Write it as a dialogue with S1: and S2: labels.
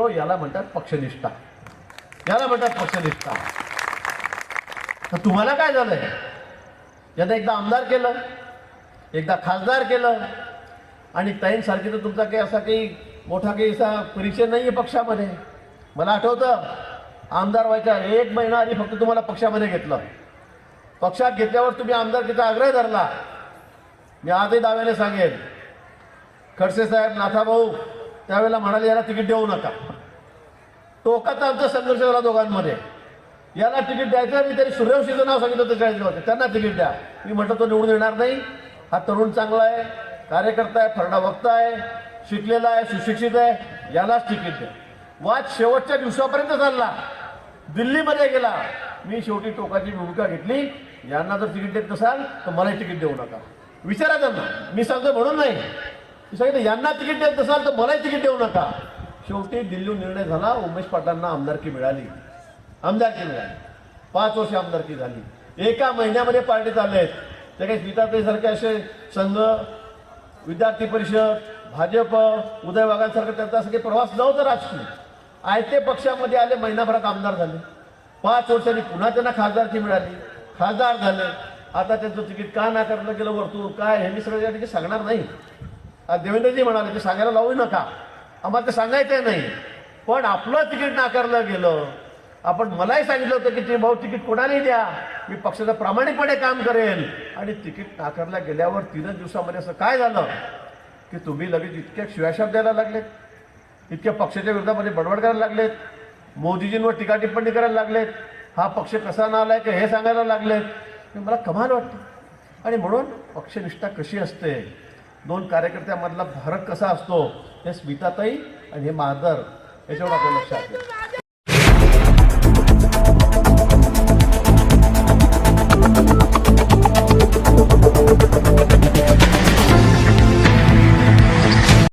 S1: याला म्हणतात पक्षनिष्ठा. याला म्हणतात पक्षनिष्ठा. तर तुम्हाला काय झालंय? यानं एकदा आमदार केलं एकदा खासदार केलं आणि ताईंसारखी तर तुमचा काही असा काही मोठा काही असा परिचय नाही आहे पक्षामध्ये. मला आठवतं आमदार व्हायच्या एक महिना आधी फक्त तुम्हाला पक्षामध्ये घेतलं. पक्षात घेतल्यावर तुम्ही आमदारकीचा आग्रह धरला. मी आजही दाव्याने सांगेन. खडसे साहेब नाथाभाऊ त्यावेळेला म्हणाले याला तिकीट देऊ नका. टोकाचा आमचा संघर्ष झाला दोघांमध्ये. याला तिकीट द्यायचं मी तरी सूर्यवंशीचं नाव सांगितलं होतं चाळीस त्यांना तिकीट द्या. मी म्हटलं तो निवडून येणार नाही. हा तरुण चांगला आहे कार्यकर्ता आहे फरडा वक्ता आहे शिकलेला आहे सुशिक्षित आहे. यालाच तिकीट द्या. वाद शेवटच्या दिवसापर्यंत चालला. दिल्लीमध्ये गेला. मी शेवटी टोकाची भूमिका घेतली. यांना जर तिकीट देत नसाल तर मलाही तिकीट देऊ नका. विचारा त्यांना. मी सांगतो म्हणून नाही. सांगितलं यांना तिकीट देत नसाल तर मलाही तिकीट देऊ नका. शेवटी दिल्ली निर्णय झाला उमेश पाटलांना आमदारकी मिळाली. आमदारकी मिळाली. पाच वर्ष आमदारकी झाली. एका महिन्यामध्ये पार्टी चालले ते काही स्मिताताईसारखे असे संघ विद्यार्थी परिषद भाजप उदय वाघांसारखं त्यांचा सगळे प्रवास नव्हता राजकीय. आयते पक्षामध्ये आले महिनाभरात आमदार झाले. पाच वर्षांनी पुन्हा त्यांना खासदारकी मिळाली. खासदार झाले. आता त्यांचं तिकीट का नाकारलं गेलं वरतून? काय? हे मी सगळं या ठिकाणी सांगणार नाही. देवेंद्रजी म्हणाले ते सांगायला लावू नका. आम्हाला ते सांगायचं नाही. पण आपलं तिकीट नाकारलं गेलं. आपण मलाही सांगितलं होतं की ते भाऊ तिकीट कोणालाही द्या. मी पक्षाचं प्रामाणिकपणे काम करेल आणि तिकीट नाकारल्या गेल्यावर तीनच दिवसामध्ये असं काय झालं? की तुम्ही लगेच इतक्या शिवाशाप द्यायला लागलेत. इतक्या पक्षाच्या विरोधामध्ये बडबड करायला लागलेत. मोदीजींवर टीका टिप्पणी करायला लागलेत. हा पक्ष कसा नालाय का हे सांगायला लागलेत. मला कमाल वाटतं. आणि म्हणून पक्षनिष्ठा कशी असते? दोन कार्यकर्त्यामधला फरक कसा असतो हे स्मिताताई आणि हे महादर याच्यावर आपल्या लक्षात येईल